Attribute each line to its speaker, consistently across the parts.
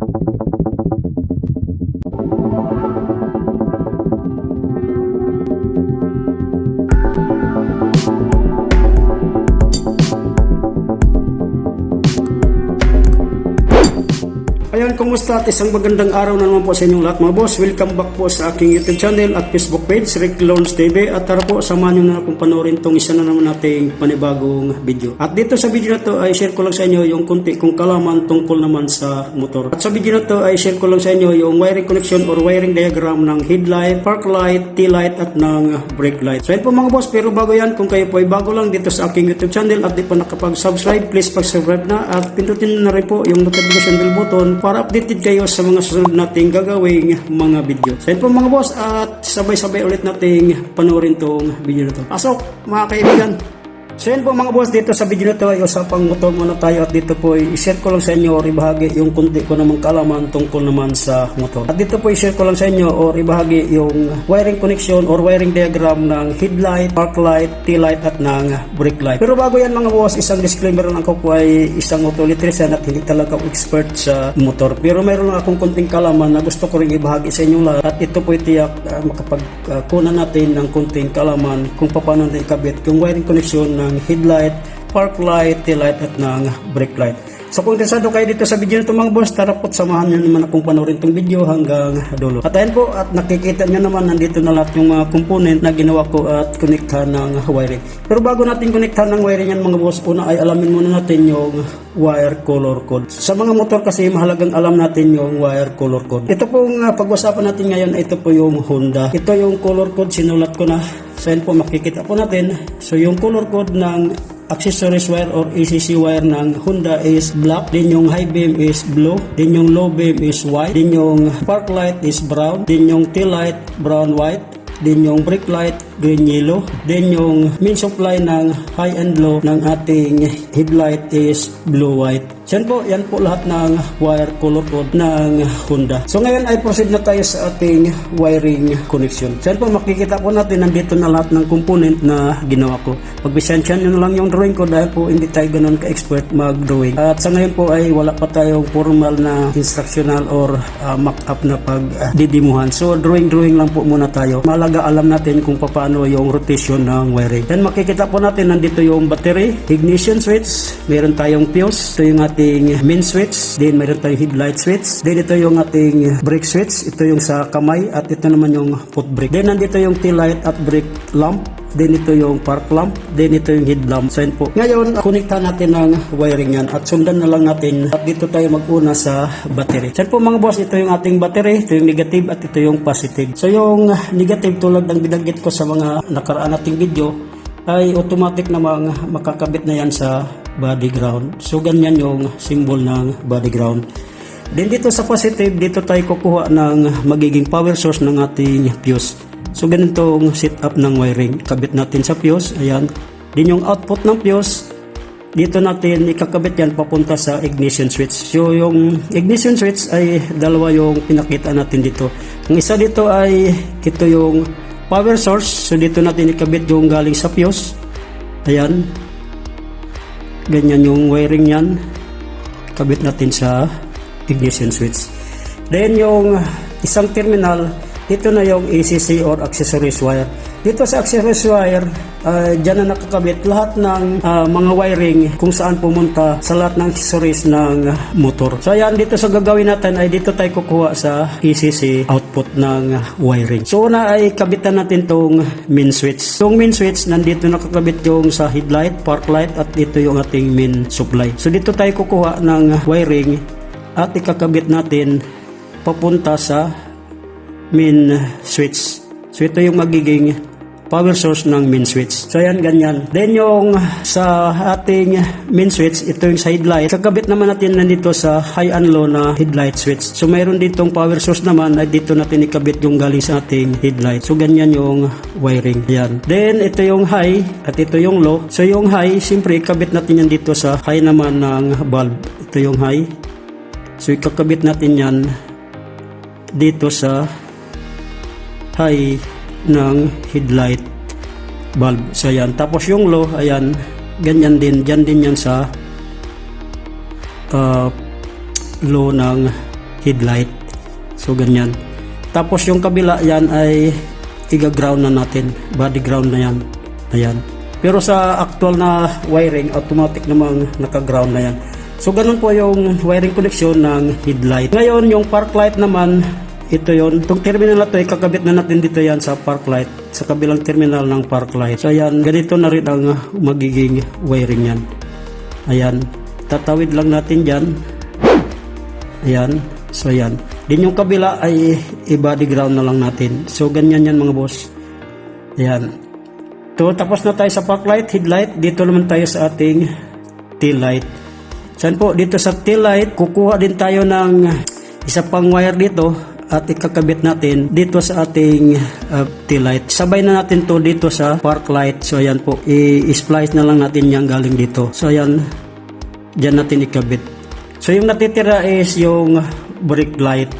Speaker 1: Thank you. Ayan, kumusta at isang magandang araw na naman po sa inyong lahat mga boss. Welcome back po sa aking YouTube channel at Facebook page, Rick Loans TV. At tara po, samahan nyo na akong panoorin tong isa na naman nating panibagong video. At dito sa video na to ay share ko lang sa inyo yung kunti kong kalaman tungkol naman sa motor. At sa video na to ay share ko lang sa inyo yung wiring connection or wiring diagram ng headlight, park light, tail light at ng brake light. So yun po mga boss, pero bago yan, kung kayo po ay bago lang dito sa aking YouTube channel at di pa nakapag-subscribe, please pag-subscribe na at pindutin na rin po yung notification bell button para updated kayo sa mga susunod nating gagawing mga video. So yun po mga boss at sabay-sabay ulit nating panoorin tong video na to. Pasok mga kaibigan! So yun po mga boss, dito sa video na to ay usapang motor muna tayo at dito po i-share ko lang sa inyo or ibahagi yung kunti ko namang kalaman tungkol naman sa motor. At dito po i-share ko lang sa inyo or ibahagi yung wiring connection or wiring diagram ng headlight, park light, tail light at ng brake light. Pero bago yan mga boss, isang disclaimer lang ako po ay isang auto electrician at hindi talaga expert sa motor. Pero mayroon lang akong konting kalaman na gusto ko rin ibahagi sa inyo lahat at ito po itiyak uh, makapagkunan natin ng konting kalaman kung paano natin ikabit yung wiring connection ng headlight, park light, tail light at ng brake light. So kung interesado kayo dito sa video na ito mga boss, tara po't samahan nyo naman akong panoorin itong video hanggang dulo. At ayan po, at nakikita nyo naman nandito na lahat yung mga component na ginawa ko at konektahan ng wiring. Pero bago natin konektahan ng wiring yan mga boss, una ay alamin muna natin yung wire color code. Sa mga motor kasi mahalagang alam natin yung wire color code. Ito pong uh, pag-usapan natin ngayon, ito po yung Honda. Ito yung color code, sinulat ko na. So po makikita po natin. So yung color code ng accessories wire or ACC wire ng Honda is black, then yung high beam is blue, then yung low beam is white, then yung park light is brown, then yung tail light brown white, then yung brake light green yellow, then yung main supply ng high and low ng ating headlight is blue white. Yan po, yan po lahat ng wire color code ng Honda. So ngayon ay proceed na tayo sa ating wiring connection. Yan po, makikita po natin nandito na lahat ng component na ginawa ko. Pagbisensyan nyo na lang yung drawing ko dahil po hindi tayo ganun ka-expert mag-drawing. At sa ngayon po ay wala pa tayong formal na instructional or uh, mock-up na pag-didimuhan. so drawing-drawing lang po muna tayo. Malaga alam natin kung paano yung rotation ng wiring. Then makikita po natin nandito yung battery, ignition switch, meron tayong fuse, ito yung ating main switch, then meron tayong headlight switch, then ito yung ating brake switch, ito yung sa kamay at ito naman yung foot brake. Then nandito yung tail light at brake lamp, then ito yung park lamp, then ito yung headlamp. So yun po. Ngayon, konekta natin ng wiring yan at sundan na lang natin at dito tayo mag-una sa battery. So po mga boss, ito yung ating battery, ito yung negative at ito yung positive. So yung negative tulad ng binanggit ko sa mga nakaraan nating video ay automatic namang makakabit na yan sa body ground. So ganyan yung symbol ng body ground. Then dito sa positive, dito tayo kukuha ng magiging power source ng ating fuse. So ganitong setup ng wiring. Kabit natin sa fuse, ayan. Din yung output ng fuse, dito natin ikakabit yan papunta sa ignition switch. So yung ignition switch ay dalawa yung pinakita natin dito. Ang isa dito ay ito yung power source. So dito natin ikabit yung galing sa fuse. Ayan. Ganyan yung wiring yan. Kabit natin sa ignition switch. Then yung isang terminal, ito na yung ACC or accessories wire. Dito sa accessories wire, uh, dyan na nakakabit lahat ng uh, mga wiring kung saan pumunta sa lahat ng accessories ng motor. So ayan, dito sa gagawin natin ay dito tayo kukuha sa ACC output ng wiring. So una ay kabitan natin tong main switch. Yung main switch, nandito nakakabit yung sa headlight, park light at ito yung ating main supply. So dito tayo kukuha ng wiring at ikakabit natin papunta sa main switch. So ito yung magiging power source ng main switch. So ayan, ganyan. Then yung sa ating main switch, ito yung sa headlight. Kakabit naman natin nandito sa high and low na headlight switch. So mayroon ditong power source naman ay dito natin ikabit yung galing sa ating headlight. So ganyan yung wiring. Ayan. Then ito yung high at ito yung low. So yung high, siyempre ikabit natin yan dito sa high naman ng bulb. Ito yung high. So ikakabit natin yan dito sa high ng headlight bulb. So ayan. Tapos yung low, ayan, ganyan din. Diyan din yan sa uh, low ng headlight. So ganyan. Tapos yung kabila yan ay iga-ground na natin. Body ground na yan. Ayan. Pero sa actual na wiring, automatic namang naka-ground na yan. So ganun po yung wiring connection ng headlight. Ngayon yung park light naman, ito yon. Itong terminal na to, ikakabit na natin dito yan sa park light. Sa kabilang terminal ng park light. So ayan, ganito na rin ang magiging wiring yan. Ayan. Tatawid lang natin dyan. Ayan. So ayan. Din yung kabila ay i-body ground na lang natin. So ganyan yan mga boss. Ayan. So tapos na tayo sa park light, headlight. Dito naman tayo sa ating tail light. Saan po? Dito sa tail light, kukuha din tayo ng isa pang wire dito at ikakabit natin dito sa ating uh, tail light. Sabay na natin to dito sa park light. So ayan po, i-splice na lang natin yan galing dito. So ayan, dyan natin ikabit. So yung natitira is yung brake light.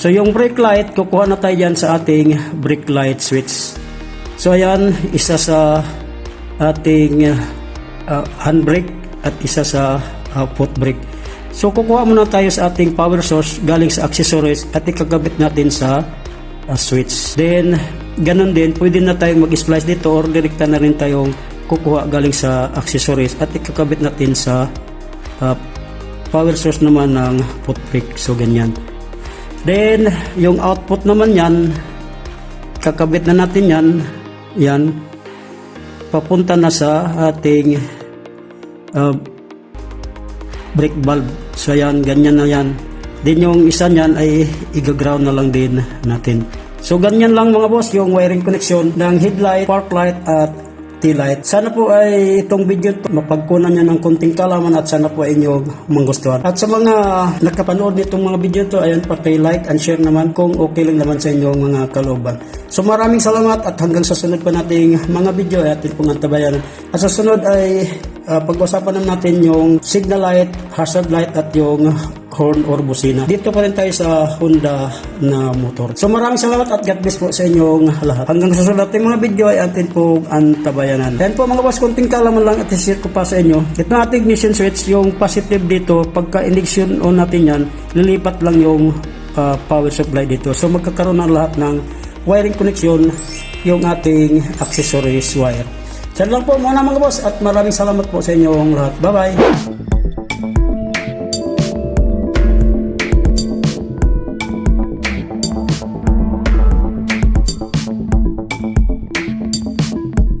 Speaker 1: So yung brake light, kukuha na tayo dyan sa ating brake light switch. So ayan, isa sa ating uh, handbrake at isa sa uh, foot brake. So kukuha muna tayo sa ating power source galing sa accessories at ikagabit natin sa uh, switch. Then ganun din, pwede na tayong mag-splice dito or direkta na rin tayong kukuha galing sa accessories at ikakabit natin sa uh, power source naman ng foot brake. So ganyan. Then yung output naman yan, kakabit na natin yan, yan, papunta na sa ating uh, brake valve. So yan, ganyan na yan. Din yung isa niyan ay i-ground na lang din natin. So ganyan lang mga boss yung wiring connection ng headlight, park light at tail light. Sana po ay itong video to mapagkunan niya ng konting kalaman at sana po ay inyong manggustuhan. At sa mga nakapanood nitong mga video to, ayan paki-like and share naman kung okay lang naman sa inyong mga kalooban. So maraming salamat at hanggang sa sunod pa nating mga video ay atin pong antabayan. At sa sunod ay uh, pag-usapan naman natin yung signal light, hazard light at yung horn or busina. Dito pa rin tayo sa Honda na motor. So maraming salamat at God bless po sa inyong lahat. Hanggang sa susunod nating mga video ay atin pong antabayanan. Yan po mga boss, konting kalaman lang at isir ko pa sa inyo. Ito na ating ignition switch, yung positive dito, pagka ignition on natin yan, lilipat lang yung uh, power supply dito. So magkakaroon ng lahat ng wiring connection yung ating accessories wire. Yan lang po muna mga boss at maraming salamat po sa inyong lahat. Bye-bye!